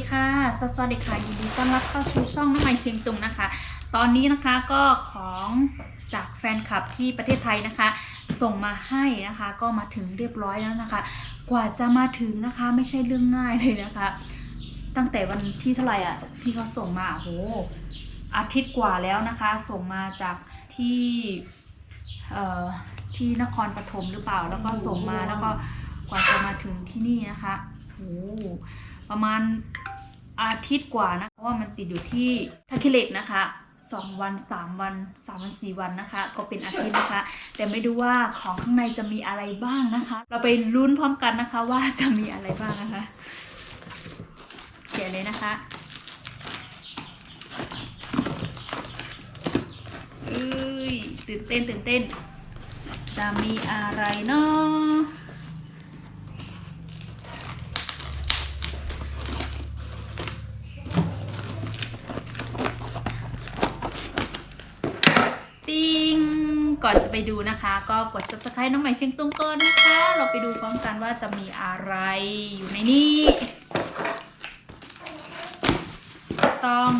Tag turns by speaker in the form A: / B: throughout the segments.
A: ดีค่ะ สวัสดีค่ะ ยินดีต้อนรับเข้าสู่ช่องน้ำใหม่เชียงตุงนะคะ ตอนนี้นะคะก็ของจากแฟนคลับที่ประเทศไทยนะคะ ส่งมาให้นะคะ ก็มาถึงเรียบร้อยแล้วนะคะ กว่าจะมาถึงนะคะไม่ใช่เรื่องง่ายเลยนะคะ ตั้งแต่วันที่เท่าไหร่อะพี่เขาส่งมาโอ้โหอาทิตย์กว่าแล้วนะคะ ส่งมาจากที่เอ่อที่นครปฐมหรือเปล่า แล้วก็ส่งมาแล้วก็กว่าจะมาถึงที่นี่นะคะโอ้โห ประมาณอาทิตย์กว่านะเพราะว่ามันติดอยู่ที่ทาขี้เล็กนะคะสองวันสามวันสามวันสี่วันนะคะ ก็เป็นอาทิตย์นะคะ แต่ไม่ดูว่าของข้างในจะมีอะไรบ้างนะคะ เราไปลุ้นพร้อมกันนะคะ ว่าจะมีอะไรบ้างนะคะเขียนเลยนะคะเอ้ยตื่นเต้นตื่นเต้น จะมีอะไรเนาะ ติ้งก่อนจะไปดูนะคะ ก็กด subscribe น้องใหม่เชียงตุงก่อนนะคะ เราไปดูพร้อมกันว่าจะมีอะไรอยู่ในนี้ ต้อง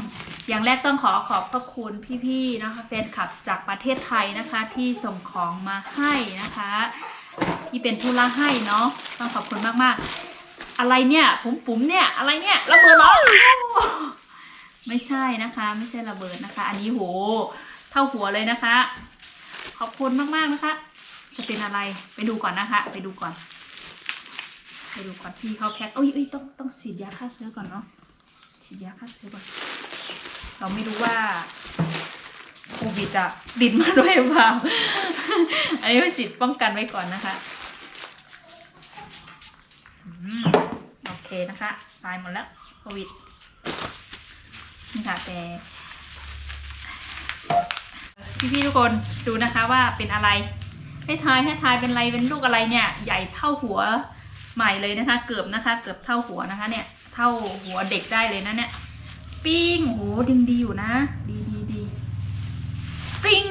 A: อย่างแรกต้องขอขอบพระคุณพี่ๆนะคะแฟนคลับจากประเทศไทยนะคะที่ส่งของมาให้นะคะ ที่เป็นผู้ละให้เนาะต้องขอบคุณมากๆ อะไรเนี่ยปุ๋มปุ๋มเนี่ยอะไรเนี่ยระเบิดเหรอไม่ใช่นะคะ ไม่ใช่ระเบิดนะคะ อันนี้โห เท่าหัวเลยนะคะ ขอบคุณมากๆนะคะ จะเป็นอะไรไปดูก่อนนะคะ ไปดูก่อน ไปดูก่อนพี่เขาแพ็คเอ้ยเอ้ยต้องต้องฉีดยาฆ่าเชื้อก่อนเนาะฉีดยาฆ่าเชื้อก่อนเราไม่รู้ว่าโควิดอะบินมาด้วยหรือเปล่าอันนี้เป็นฉีดป้องกันไว้ก่อนนะคะโอเคนะคะตายหมดแล้วโควิดนี่ค่ะแต่ พี่ๆทุกคนดูนะคะว่าเป็นอะไร ให้ทายให้ทายเป็นอะไรเป็นลูกอะไรเนี่ย ใหญ่เท่าหัวใหม่เลยนะคะ เกือบนะคะ เกือบเท่าหัวนะคะ เนี่ย เท่าหัวเด็กได้เลยนะเนี่ย ปิ้งโหดึงดีอยู่นะ ดีดีดีปิ้ง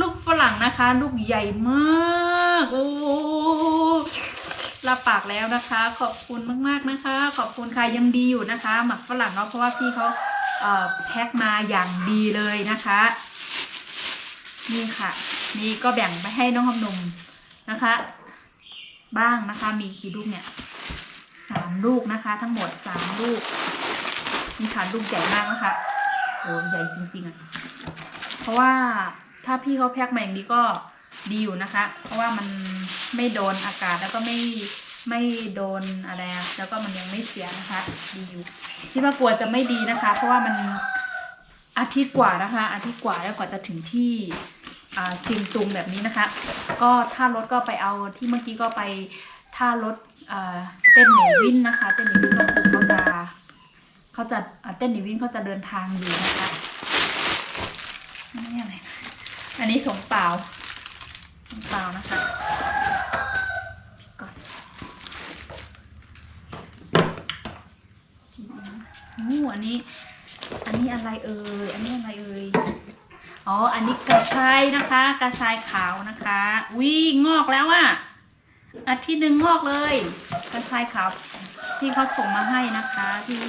A: ลูกฝรั่งนะคะ ลูกใหญ่มากโอ้รับปากแล้วนะคะ ขอบคุณมากๆนะคะ ขอบคุณค่ะยังดีอยู่นะคะ หมักฝรั่งเนาะเพราะว่าพี่เขาเแพ็คมาอย่างดีเลยนะคะ นี่ค่ะ นี่ก็แบ่งไปให้น้องคำนมนะคะ บ้างนะคะมีกี่ลูกเนี่ยสามลูกนะคะ ทั้งหมดสามลูกนี่ค่ะลูกใหญ่มากนะคะโอ้ใหญ่จริงๆอะเพราะว่าถ้าพี่เขาแพ็คมาอย่างนี้ก็ดีอยู่นะคะ เพราะว่ามันไม่โดนอากาศแล้วก็ไม่ไม่โดนอะไรแล้วก็มันยังไม่เสียนะคะ ดีอยู่คิดว่ากลัวจะไม่ดีนะคะ เพราะว่ามัน อาทิตย์กว่านะคะอาทิตย์กว่าแล้วกว่าจะถึงที่อ่าเชียงตุงแบบนี้นะคะ ก็ถ้ารถก็ไปเอาที่เมื่อกี้ก็ไปท่ารถเต้นหนีวินนะคะเต้นหนีวินก็คือเขาจะเขาจะเต้นนิวินเขาจะเดินทางอยู่นะคะนนี้อะไรนะอันนี้ถุงเปล่าถุงเปล่านะคะก่อนสีอู้อันนี้ อันนี้อะไรเอ่ย อันนี้อะไรเอ่ย อ๋อ อันนี้กระชายนะคะ กระชายขาวนะคะ วิงอกแล้วอะอาทิตย์หนึ่งงอกเลย กระชายขาวที่เขาส่งมาให้นะคะ ที่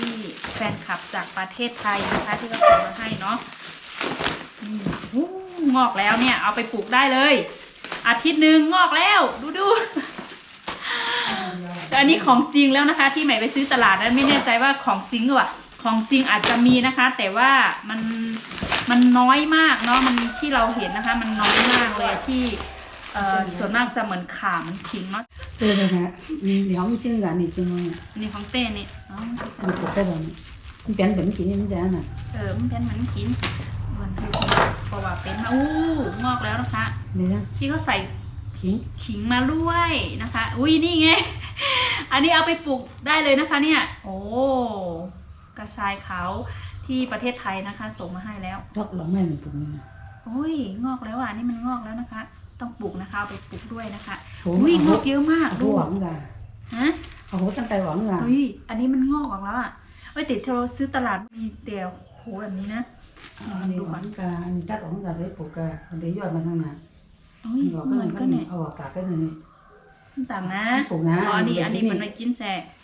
A: แฟนคลับจากประเทศไทยนะคะ ที่เขาส่งมาให้เนาะอืมอู้งอกแล้วเนี่ย เอาไปปลูกได้เลย อาทิตย์หนึ่งงอกแล้ว ดูดูแต่อันนี้ของจริงแล้วนะคะ ที่ใหม่ไปซื้อตลาดนั้นไม่แน่ใจว่าของจริงหรือเปล่า ของจริงอาจจะมีนะคะ แต่ว่ามันมันน้อยมากเนาะมันที่เราเห็นนะคะ มันน้อยมากเลยที่เอ่อส่วนมากจะเหมือนขาเหมันขิงเนาะ
B: 对对对，你两斤干你斤了，
A: อันนี่ของเต้นี่อ๋อ
B: 你不可能，你变本斤你这样呢？
A: เออมันเป็นเหมือนกินเหมือนคือเพราะว่าเป็นมาอู้งอกแล้วนะคะ
B: 你看，
A: ที่เขาใส่
B: 行，
A: ขิงมาด้วยนะคะ อุ้ยนี่ไง อันนี้เอาไปปลูกได้เลยนะคะ เนี่ย โอ้ กระชายเขาที่ประเทศไทยนะคะ ส่งมาให้แล้ว
B: ยอกหลังแม่หนูปลูกนี่นะ
A: โอ้ยงอกแล้วอะนี่มันงอกแล้วนะคะ ต้องปลูกนะคะเอาไปปลูกด้วยนะคะอุ้ยงอกเยอะมากดู
B: หวังกะ
A: ฮะ
B: โอ้โหัวตั้งใจหวังกะ
A: อุ้ยอันนี้มันงอกออกแล้วอะเอ้ยติดเราซื้อตลาดมีเตียวโหแบบนี้นะ
B: อันนี้หวังกะอันนี้ตัดหวังกะได้ปลูกกะอันนี้ยอดมานทั้งนั้น
A: อุ้ยเหมือนกั
B: น
A: เนี่ย
B: เอาอากาศกันเลย
A: ต่างนะ
B: ปลูกนะ
A: อันนี้อันนี้มันไปกินแส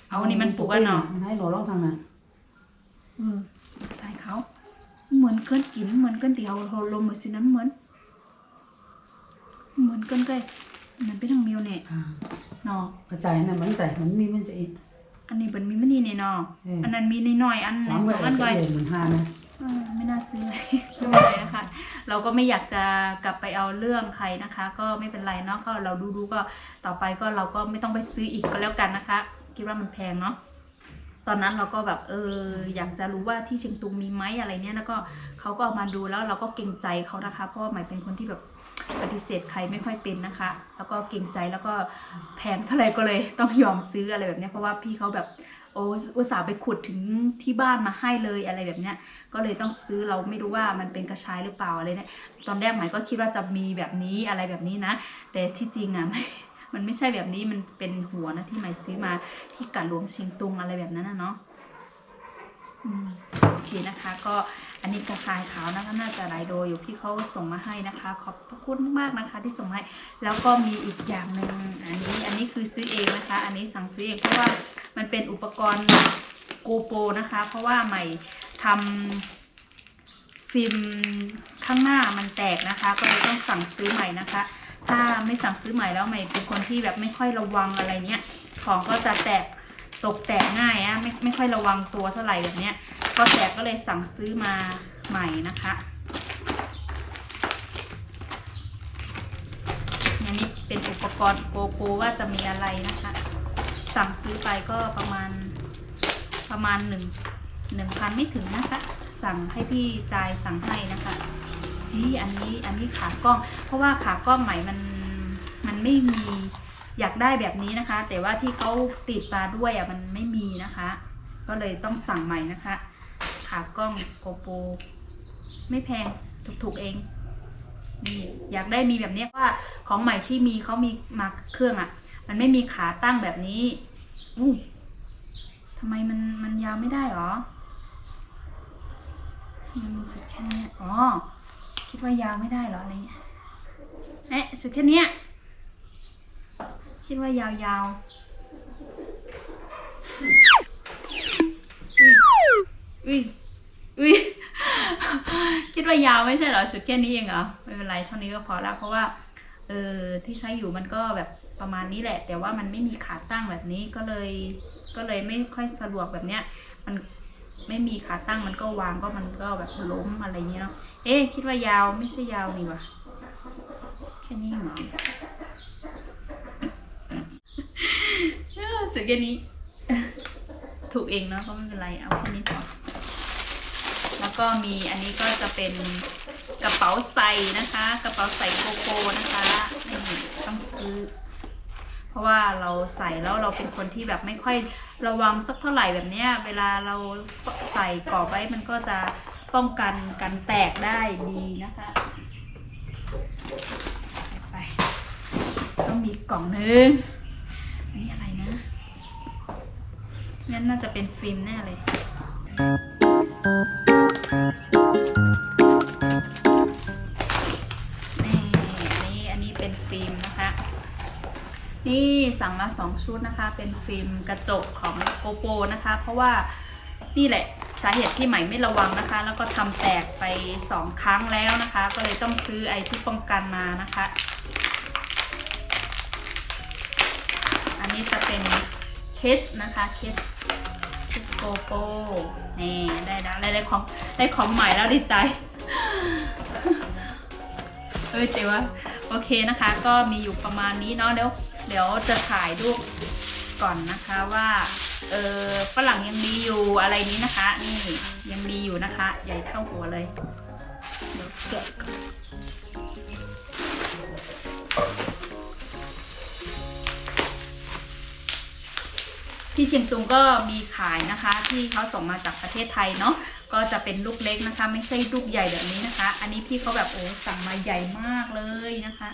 A: เอาอันนี้มันปลูกกันเนาะ
B: ให้หนูลองทำนะ
A: เออใส่เขาเหมือนเกินกินเหมือนเกินเดียวโหลมเหมือนสิน้ำเหมือน เหมือนเกินเกยมันเป็นทางเมียวเนี่ย
B: อ่า
A: เนาะ
B: กระจายน่ะมันใจมันมีมันจะอีก
A: อันนี้เป็นมีมันนี่เนี่ยเนาะ
B: เอออั
A: อันนั้นมีน้อยๆอัน
B: หวัง
A: ส
B: ไว้
A: อง
B: ก็
A: อัน
B: เล
A: ไว้
B: ยหมื่นห้านะ
A: เออไม่น่าซื้อเลยไม่เป็นไรนะคะ เราก็ไม่อยากจะกลับไปเอาเรื่องใครนะคะ ก็ไม่เป็นไรเนาะก็เราดูดูๆก็ต่อไปก็เราก็ไม่ต้องไปซื้ออีกก็แล้วกันนะคะ คิดว่ามันแพงเนาะ ตอนนั้นเราก็แบบเอออยากจะรู้ว่าที่เชียงตุงมีไหมอะไรเนี่ยแล้วก็เขาก็เอามาดูแล้วเราก็เกรงใจเขานะคะ เพราะว่าหมายเป็นคนที่แบบปฏิเสธใครไม่ค่อยเป็นนะคะ แล้วก็เกรงใจแล้วก็แพงเท่าไหร่ก็เลยต้องยอมซื้ออะไรแบบเนี้ยเพราะว่าพี่เขาแบบโอ้อุตส่าห์ไปขุดถึงที่บ้านมาให้เลยอะไรแบบเนี้ยก็เลยต้องซื้อเราไม่รู้ว่ามันเป็นกระชายหรือเปล่าอะไรเนี่ยตอนแรกหมายก็คิดว่าจะมีแบบนี้อะไรแบบนี้นะ แต่ที่จริงอะไมันไม่ใช่แบบนี้มันเป็นหัวนะที่หมายซื้อมาที่กะหลวงชียงตุงอะไรแบบนั้นนะเนาะโอเคนะคะ ก็อันนี้กระชายขาวนะคะน่าจะหลายโดยอยู่ที่เขาส่งมาให้นะคะ ขอบพระคุณมากนะคะ ที่ส่งมาให้แล้วก็มีอีกอย่างหนึ่งอันนี้อันนี้คือซื้อเองนะคะ อันนี้สั่งซื้อเองเพราะว่ามันเป็นอุปกรณ์โกโปรนะคะ เพราะว่าใหม่ทำฟิล์มข้างหน้ามันแตกนะคะ ก็เลยต้องสั่งซื้อใหม่นะคะ ถ้าไม่สั่งซื้อใหม่แล้วใหม่เป็นคนที่แบบไม่ค่อยระวังอะไรเนี้ยของก็จะแตกตกแตกง่ายอะไม่ไม่ค่อยระวังตัวเท่าไหร่แบบเนี้ยก็แตกก็เลยสั่งซื้อมาใหม่นะคะอันนี้เป็นอุปกรณ์โกโปรว่าจะมีอะไรนะคะ สั่งซื้อไปก็ประมาณประมาณหนึ่งหนึ่งพันไม่ถึงนะคะ สั่งให้พี่จายสั่งให้นะคะ นี่อันนี้อันนี้ขากล้อง เพราะว่าขากล้องใหม่มันมันไม่มีอยากได้แบบนี้นะคะ แต่ว่าที่เขาติดมาด้วยอะมันไม่มีนะคะ ก็เลยต้องสั่งใหม่นะคะ ขากล้องโกโปรไม่แพงถูกๆเองนี่อยากได้มีแบบนี้ว่าของใหม่ที่มีเขามีมาเครื่องอะ มันไม่มีขาตั้งแบบนี้อู้ทำไมมันมันยาวไม่ได้หรอมันสุดแค่เนี้ยอ๋อ คิดว่ายาวไม่ได้เหรออะไรเงี้ยเอ๊ะสุดแค่นี้คิดว่ายาวๆอุ้ยอุ้ยอุ้ยคิดว่ายาวไม่ใช่เหรอสุดแค่นี้เองเหรอไม่เป็นไรเท่านี้ก็พอแล้วเพราะว่าเออที่ใช้อยู่มันก็แบบประมาณนี้แหละ แต่ว่ามันไม่มีขาตั้งแบบนี้ก็เลย ก็เลยไม่ค่อยสะดวกแบบเนี้ย มัน ไม่มีขาตั้งมันก็วางก็มันก็แบบล้มอะไรเงี้ยเนาะ เอ๊คิดว่ายาวไม่ใช่ยาวนี่วะแค่นี้เหรอเสุดแค่นี้ ถูกเองเนาะก็ไม่เป็นไรเอาแค่นี้พอแล้วก็มีอันนี้ก็จะเป็นกระเป๋าใส่นะคะ กระเป๋าใส่โกโก้นะคะ เพราะว่าเราใส่แล้วเราเป็นคนที่แบบไม่ค่อยระวังสักเท่าไหร่แบบเนี้ย เวลาเราใส่กรอบไว้มันก็จะป้องกันกันแตกได้ดีนะคะไปต้องมีกล่องนึงอันนี้อะไรนะนั่นน่าจะเป็นฟิล์มแน่เลย นี่สั่งมาสองชุดนะคะ เป็นฟิล์มกระจกของโกโปนะคะ เพราะว่านี่แหละสาเหตุที่ใหม่ไม่ระวังนะคะ แล้วก็ทำแตกไปสองครั้งแล้วนะคะ ก็เลยต้องซื้อไอที่ป้องกันมานะคะ อันนี้จะเป็นเคสนะคะเคสโกโปนี่ได้แล้วได้ได้ของได้ของใหม่แล้วดีใจเออเจ๋วะโอเคนะคะ ก็มีอยู่ประมาณนี้เนาะเดี๋ยว เดี๋ยวจะถ่ายรูปก่อนนะคะว่าเออฝรั่งยังมีอยู่อะไรนี้นะคะ นี่ยังมีอยู่นะคะ ใหญ่เท่าหัวเลยเดี๋ยวแกะก่อนที่เชียงตุงก็มีขายนะคะ ที่เขาส่งมาจากประเทศไทยเนาะก็จะเป็นลูกเล็กนะคะ ไม่ใช่ลูกใหญ่แบบนี้นะคะ อันนี้พี่เขาแบบโอ้สั่งมาใหญ่มากเลยนะคะ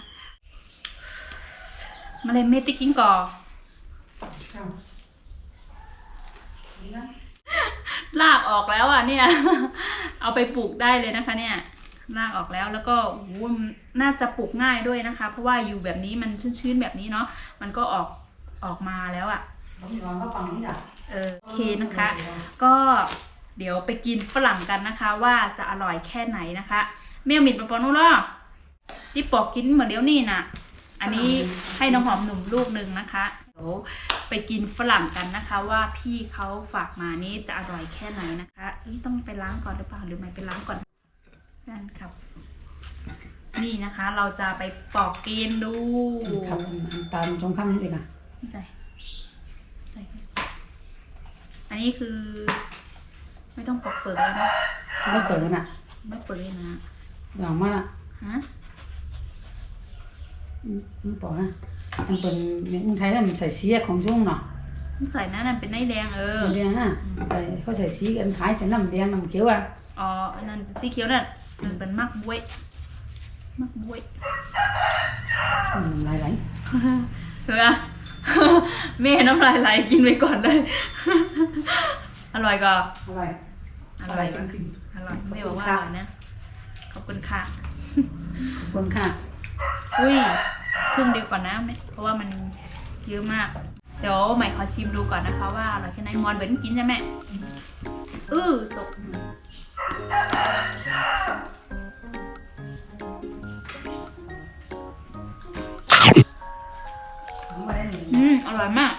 A: มาเลยเมติกิ้งก่อ
B: เอานี่นะ
A: ลากออกแล้วอะเนี่ย เอาไปปลูกได้เลยนะคะ เนี่ยลากออกแล้วแล้วก็โอ้โหมันน่าจะปลูกง่ายด้วยนะคะ เพราะว่าอยู่แบบนี้มันชื้นๆแบบนี้เนาะมันก็ออกออกมาแล้วอะ
B: ผมยอมก็ฟังนี่จ้ะ
A: เออโอเคนะคะ ก็เดี๋ยวไปกินฝรั่งกันนะคะ ว่าจะอร่อยแค่ไหนนะคะแมวมิดปะปอนุล่อที่ปอกกินเหมือนเดี๋ยวนี้นะ อันนี้ให้น้องหอมหนุ่มลูกหนึ่งนะคะเดี๋ยวไปกินฝรั่งกันนะคะว่าพี่เขาฝากมานี้จะอร่อยแค่ไหนนะคะเอ้ยต้องไปล้างก่อนหรือเปล่าหรือไม่ไปล้างก่อนนั่นครับ นี่นะคะ เราจะไปปอกกินดู
B: ครับอันตามตรงข้ามนี่เองอะ
A: ใส่ใส่อันนี้คือ ไม่ต้องปอกเปลือกแล้วนะ
B: ไม่เปิดกันอะ
A: ไม่เปลือกเลยนะ
B: อย่างมากอะ
A: ฮะ
B: มันบอกนะมันเป็นมันใช้แล้วมันใส่สีของช่วงเนาะ
A: มันใส่นั่นนะเป็นไนแดงเออ
B: เดียงฮะใส่เขาใส่สีกันขายใส่น้ำแดงน้ำเขียวอะ
A: อ๋ออันนั้นสีเขียวนั่นมันเป็นมักบวยมักบวย
B: อืมหลายหลาย
A: เฮ้ยแม่น้ำลายไหลกินไปก่อนเลย อร่อยก็
B: อร่อย
A: อร่อย
B: จริง
A: อร่อยแม่บอกว่าอร่อยนะขอบคุณค่ะ
B: ๆขอบคุณค่ะ
A: อุ้ย ครึ่งเดียวก่อนนะแม่เพราะว่ามันเยอะมาก เดี๋ยวใหม่ขอชิมดูก่อนนะคะว่าอร่อยแค่ไหนมอนเบนกินใช่ไหมอื้อตกอืมอร่อยมาก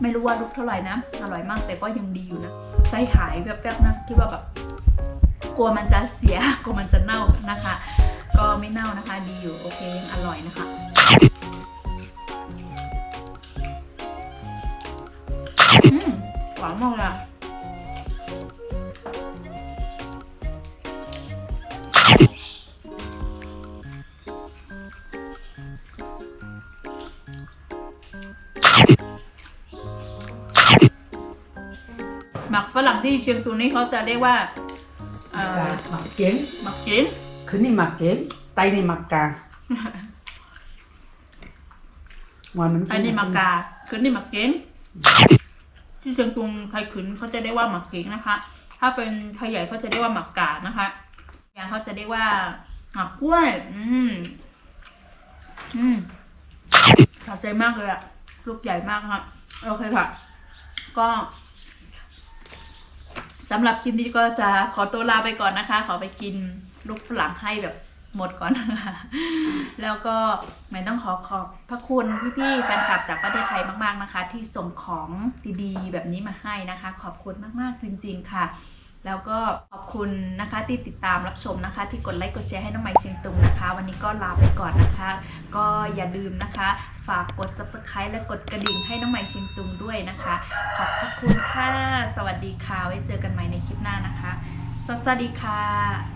A: ไม่รู้ว่าลูกเท่าไหร่นะ อร่อยมากแต่ก็ยังดีอยู่นะ ใจหายแป๊บๆนะ ที่ว่าแบบ กลัวมันจะเสีย กลัวมันจะเน่านะคะ ก็ไม่เน่านะคะ ดีอยู่โอเคยังอร่อยนะคะ อืมหวานมากเลยอะหมักฝรั่งที่เชียงตุงนี่เขาจะเรียกว่าเอ่อ
B: หมักเก๋ง
A: หมักกิน
B: คืนนี่หมักเก๋ง ไตนี่หมักกาวันมัน
A: ไอ้นี่หมักกาคือนี่หมักเก้งที่เชียงตุงไทยขืนเขาจะเรียกว่าหมักเก้งนะคะ ถ้าเป็นไทยใหญ่เขาจะเรียกว่าหมักกานะคะอย่างเขาจะเรียกว่าหมักกล้วย อืม อืมสะใจมากเลยอะลูกใหญ่มากค่ะโอเคค่ะ ก็สำหรับคลิปนี้ก็จะขอตัวลาไปก่อนนะคะ ขอไปกิน ลูกฝรั่งให้แบบหมดก่อนนะคะแล้วก็ไม่ต้องขอขอบพระคุณพี่ๆแฟนคลับจากประเทศไทยมากๆนะคะ ที่ส่งของดีๆ แบบนี้มาให้นะคะ ขอบคุณมากๆจริง ๆ ค่ะ แล้วก็ขอบคุณนะคะที่ติดตามรับชมนะคะ ที่กดไลค์กดแชร์ให้น้องใหม่เชียงตุงนะคะ วันนี้ก็ลาไปก่อนนะคะ ก็อย่าลืมนะคะ ฝากกด subscribe และกดกระดิ่งให้น้องใหม่เชียงตุงด้วยนะคะ ขอบพระคุณค่ะสวัสดีค่ะไว้เจอกันใหม่ในคลิปหน้านะคะสวัสดีค่ะ